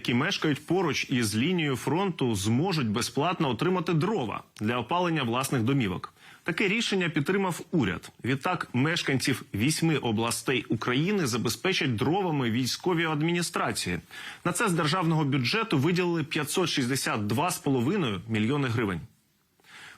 які мешкають поруч із лінією фронту, зможуть безплатно отримати дрова для опалення власних домівок. Таке рішення підтримав уряд. Відтак мешканців вісьми областей України забезпечать дровами військові адміністрації. На це з державного бюджету виділили 562,5 мільйони гривень.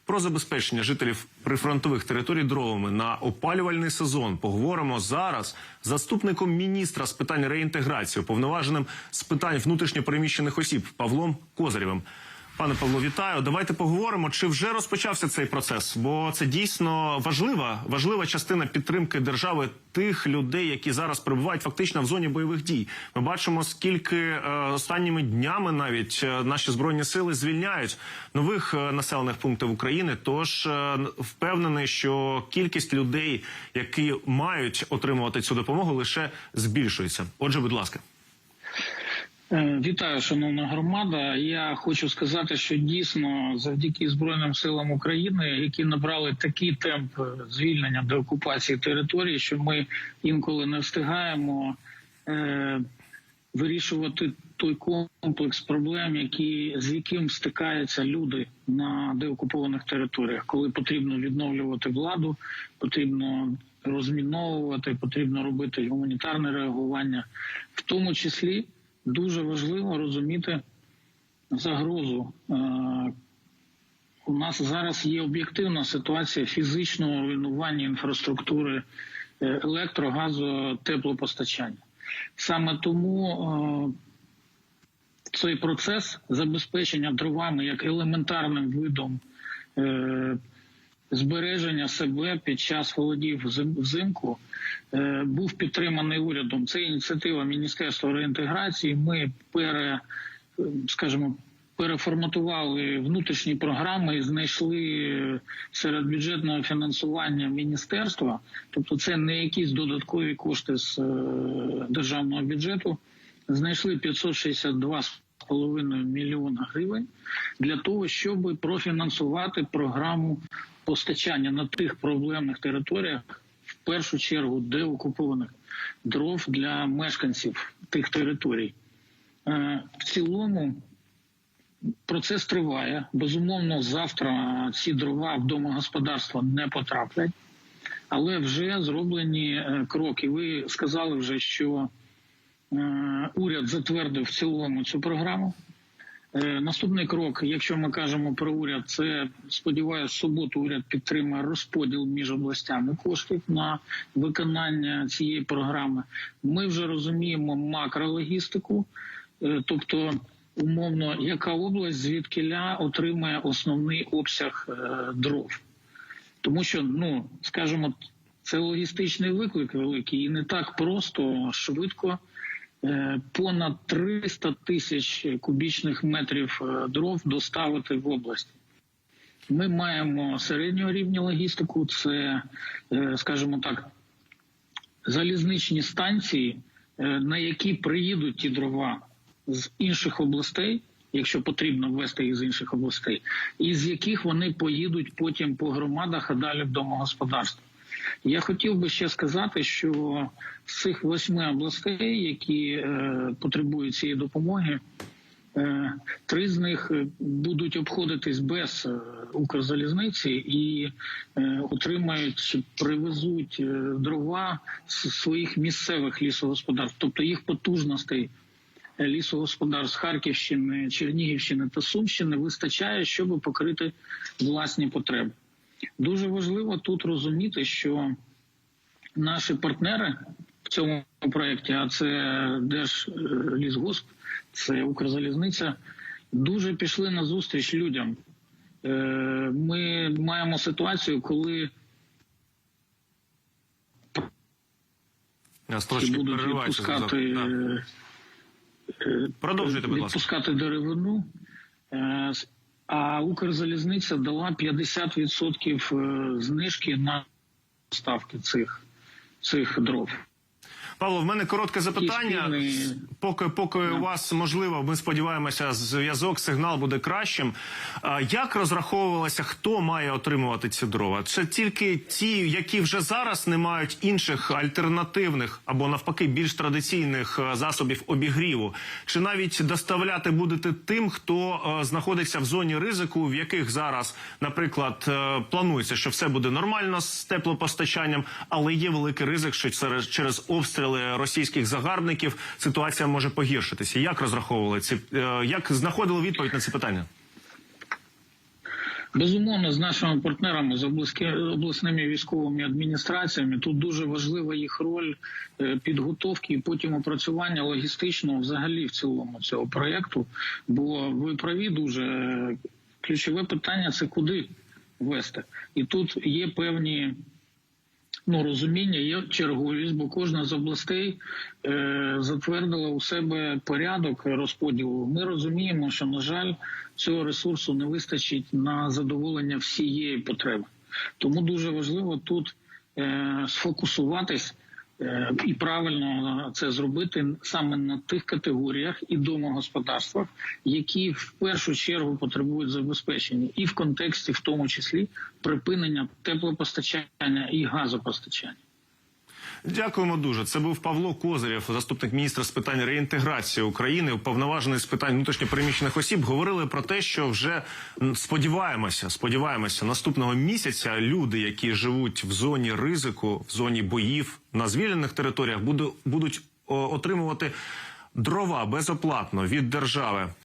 Про забезпечення жителів прифронтових територій дровами на опалювальний сезон поговоримо зараз з заступником міністра з питань реінтеграції, уповноваженим з питань внутрішньопереміщених осіб Павлом Козарєвим. Пане Павло, вітаю. Давайте поговоримо, чи вже розпочався цей процес, бо це дійсно важлива, важлива частина підтримки держави тих людей, які зараз перебувають фактично в зоні бойових дій. Ми бачимо, скільки е, останніми днями навіть е, наші збройні сили звільняють нових е, населених пунктів України. Тож е, впевнений, що кількість людей, які мають отримувати цю допомогу, лише збільшується. Отже, будь ласка. Е, Вітаю, шановна громада. Я хочу сказати, що дійсно завдяки Збройним силам України, які набрали такий темп звільнення до окупації території, що ми інколи не встигаємо е, вирішувати той комплекс проблем, які з яким стикаються люди на деокупованих територіях, коли потрібно відновлювати владу, потрібно розміновувати, потрібно робити гуманітарне реагування, в тому числі. Дуже важливо розуміти загрозу. Е, У нас зараз є об'єктивна ситуація фізичного руйнування інфраструктури е, електро, газу, теплопостачання. Саме тому е, цей процес забезпечення дровами як елементарним видом збереження себе під час холодів взимку е, був підтриманий урядом. Це ініціатива Міністерства реінтеграції. Ми пере, е, скажімо, переформатували внутрішні програми і знайшли е, серед бюджетного фінансування міністерства. Тобто, це не якісь додаткові кошти з е, державного бюджету. Знайшли 562,5 мільйона гривень для того, щоб профінансувати програму постачання на тих проблемних територіях, в першу чергу деокупованих дров для мешканців тих територій. Е, В цілому процес триває. Безумовно, завтра ці дрова в домогосподарства не потраплять, але вже зроблені е, кроки. Ви сказали вже, що е, уряд затвердив в цілому цю програму. Е, Наступний крок, якщо ми кажемо про уряд, це сподіваюся, суботу уряд підтримає розподіл між областями коштів на виконання цієї програми. Ми вже розуміємо макрологістику, е, тобто умовно, яка область звідкиля отримає основний обсяг е, дров, тому що ну скажімо, це логістичний виклик великий і не так просто швидко. Е, Понад 300 тисяч кубічних метрів е, дров доставити в область. Ми маємо середнього рівня логістику, це, е, скажімо так, залізничні станції, на які приїдуть ті дрова з інших областей, якщо потрібно ввести їх з інших областей, і з яких вони поїдуть потім по громадах, а далі в домогосподарство. Я хотів би ще сказати, що з цих восьми областей, які е, потребують цієї допомоги, е, три з них е, будуть обходитись без е, Укрзалізниці і е, отримають чи привезуть е, дрова з своїх місцевих лісогосподарств, тобто їх потужностей лісогосподарств Харківщини, Чернігівщини та Сумщини вистачає, щоб покрити власні потреби. Дуже важливо тут розуміти, що наші партнери в цьому проєкті, а це Держлісгосп, це Укрзалізниця, дуже пішли на зустріч людям. Е, Ми маємо ситуацію, коли будуть відпускати, Да. е, ласка. відпускати деревину. А Укрзалізниця дала 50% е, знижки на ставки цих, цих дров. Павло, в мене коротке запитання. Поки поки у вас можливо, ми сподіваємося, зв'язок, сигнал буде кращим. Як розраховувалося, хто має отримувати ці дрова? Це тільки ті, які вже зараз не мають інших альтернативних або навпаки більш традиційних е, засобів обігріву, чи навіть доставляти будете тим, хто е, знаходиться в зоні ризику, в яких зараз, наприклад, е, планується, що все буде нормально з теплопостачанням, але є великий ризик, що через, через обстріли російських загарбників ситуація може погіршитися. Як розраховували ці е, як знаходили відповідь на це питання? Безумовно, з нашими партнерами, з обласними військовими адміністраціями, тут дуже важлива їх роль е, підготовки і потім опрацювання логістичного взагалі в цілому цього проєкту. Бо ви праві дуже е, ключове питання це куди вести. І тут є певні ну, розуміння, є черговість, бо кожна з областей е, затвердила у себе порядок розподілу. Ми розуміємо, що на жаль, цього ресурсу не вистачить на задоволення всієї потреби. Тому дуже важливо тут е, сфокусуватись і правильно це зробити саме на тих категоріях і домогосподарствах, які в першу чергу потребують забезпечення, і в контексті, в тому числі, припинення теплопостачання і газопостачання. Дякуємо дуже. Це був Павло Козирєв, заступник міністра з питань реінтеграції України, уповноважений з питань внутрішньопереміщених осіб. Говорили про те, що вже сподіваємося, сподіваємося, наступного місяця люди, які живуть в зоні ризику, в зоні боїв на звільнених територіях, буду- будуть отримувати дрова безоплатно від держави.